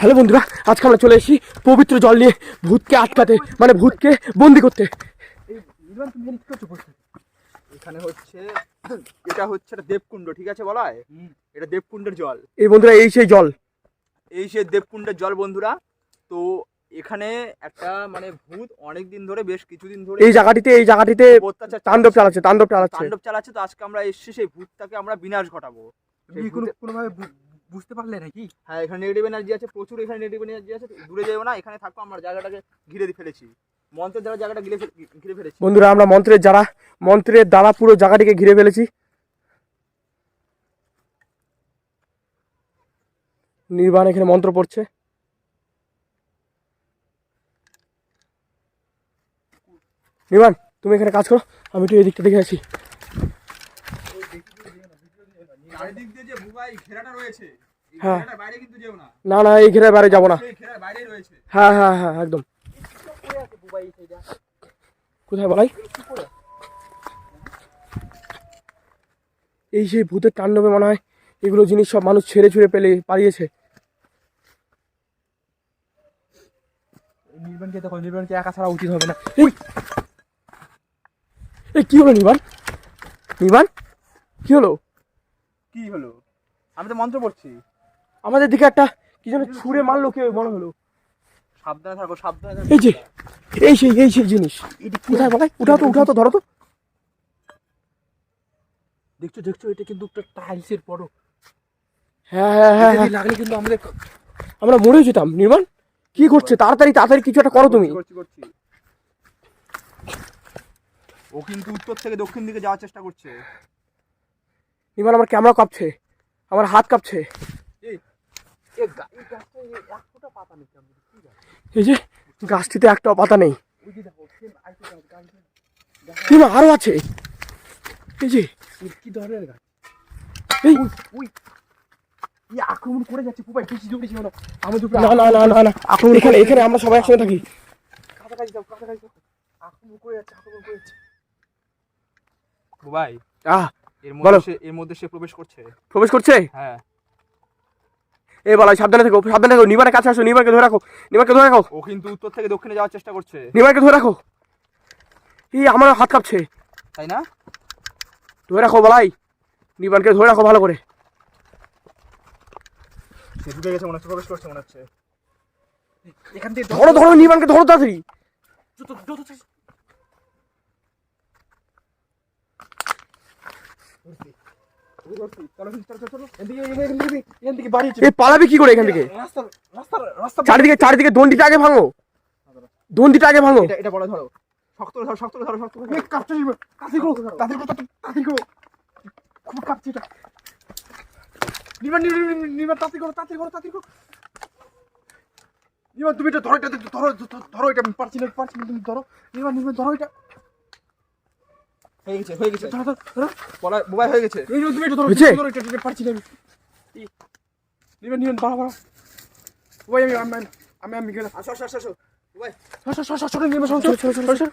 Hello বন্ধুরা আজকে আমরা চলে এসেছি পবিত্র জল নিয়ে ভূতকে আটকাতে মানে ভূতকে বন্দি করতে। এখানে হচ্ছে এটা হচ্ছে একটা দেবকুণ্ড ঠিক আছে বলা হয় এটা দেবকুণ্ডের জল। এই বন্ধুরা এই সেই জল। এই সে দেবকুণ্ডের জল বন্ধুরা তো এখানে একটা মানে ভূত অনেক দিন ধরে বেশ কিছুদিন ধরে এই জায়গাটিতে এই জায়গাটিতে অত্যাচার তাণ্ডব চালাচ্ছে। তাণ্ডব চালাচ্ছে। তাণ্ডব চালাচ্ছে তো আজকে আমরা এসেছি সেই ভূতটাকে আমরা বিনাশ ঘটাবো। সেই কোনো কোনোভাবে বুঝতে পারলে নাকি? হ্যাঁ এখানে নেগেটিভ এনার্জি আছে প্রচুর এখানে নেগেটিভ এনার্জি আছে দূরে যাব না এখানে থাকব আমরা জায়গাটাকে ঘিরে দিয়ে ফেলেছি। মন্ত্রের দ্বারা জায়গাটা ঘিরে ঘিরে ফেলেছি। বন্ধুরা আমরা মন্ত্রের যারা মন্ত্রের দ্বারা পুরো জায়গাটিকে ঘিরে ফেলেছি। নির্বাণ এখানে মন্ত্র পড়ছে। নির্বাণ তুমি এখানে কাজ করো আমি একটু এই দিকটা দেখে আছি চারিদিক দিয়ে যে ভুবাই ঘেরাটা রয়েছে। হ্যাঁ। ঘেরাটার বাইরে কিন্তু যেও না। না না এই ঘিরে বাইরে যাব না। সেই ঘেরার বাইরেই রয়েছে। হ্যাঁ হ্যাঁ হ্যাঁ একদম। কোথায় বলাই? এই সেই ভূতের তাণ্ডবে মনে হয় এগুলো জিনিস সব মানুষ ছেড়ে ছুড়ে পেলে পালিয়েছে। নির্বাণকে দেখো নির্বাণকে একা ছাড়া উচিত হবে না। এই! এই কি হলো নিবান নিবান কি হলো? কি হলো? আমি তো মন্ত্র পড়ছি। আমাদের দিকে একটা কি যেন ছুঁড়ে মারলো কেউ মনে হলো। সাবধানে থাকো সাবধানে থাকো। এই যে এই সেই এই সেই জিনিস। কোথায় বলাই উঠাও তো উঠাও তো ধরো তো। দেখছ দেখছ এটা কিন্তু একটা টাইলসের পরো। হ্যাঁ হ্যাঁ হ্যাঁ হ্যাঁ। লাগলে কিন্তু আমাদের আমরা মরে যেতাম নির্মাণ। কি করছে? তাড়াতাড়ি তাড়াতাড়ি কিছু একটা করো তুমি। করছি করছি ও কিন্তু উত্তর থেকে দক্ষিণ দিকে যাওয়ার চেষ্টা করছে। নির্মাণ আমার ক্যামেরা কাঁপছে। আমার হাত কাঁপছে। এই যে গাছটিতে একটা পাতা নেই। আরও আছে। এই যে কি ধরনের গাছ? এই আক্রমণ করে যাচ্ছে পুপাই বেশি জোরে ছিল না আমাদের না না না না না। এখানে এখানে আমরা সবাই একসঙ্গে থাকি। কাছাকাছি যাও কাছাকাছি যাও। আক্রমণ করে যাচ্ছে আক্রমণ করে যাচ্ছে। ভাই আহ এর বলো। মধ্যে সে এর মধ্যে সে প্রবেশ করছে। প্রবেশ করছে? হ্যাঁ। এ বলাই সাবধানে থেকো সাবধানে থেকো। নিবানের কাছে আসো নিবানকে ধরে রাখো নিবানকে ধরে রাখো। ও কিন্তু উত্তর থেকে দক্ষিণে যাওয়ার চেষ্টা করছে। নিবানকে ধরে রাখো। এই আমার হাত কাঁপছে। তাই না? ধরে রাখো বলাই। নিবানকে ধরে রাখো ভালো করে। সে ঢুকে গেছে মনে হচ্ছে প্রবেশ করছে মনে হচ্ছে। এখান থেকে ধরো ধরো নিবানকে ধরো তাড়াতাড়ি। যত যত চাই চলো চলো চলো চলো এদিকে এদিকে এদিকে এদিকে বাড়ি এ পালাবে কি করে এখান থেকে? চারিদিকে চারিদিকে দন্ডিটা আগে ভাঙো। দন্ডিটা আগে ভাঙো। এটা এটা বড় ধরো। শক্ত ধরো শক্ত ধরো শক্ত ধরো। নিবে কাছে করো তাদের কথা তাদের করো খুব কাঁপছে এটা। নির্মাণ নির্মাণ তাড়াতাড়ি করো তাড়াতাড়ি করো তাড়াতাড়ি করো। নির্মাণ তুমি এটা ধরো এটা ধরো ধরো, ধরো এটা পারছি না পারছি না তুমি ধরো। নির্মাণ নির্মাণ ধরো এটা। হয়ে গেছে হয়ে গেছে ধরো ধরো বলা মোবাইল হয়ে গেছে এই যে তুমি এটা ধরো? ধরো এটা এটা পারছি না আমি নির্মাণ নির্মাণ বাড়া বাড়া ওই আমি আমি আমি আমি গেলাম আসো আসো আসো আসো সর সর নির্মাণ সর সর সর সর সর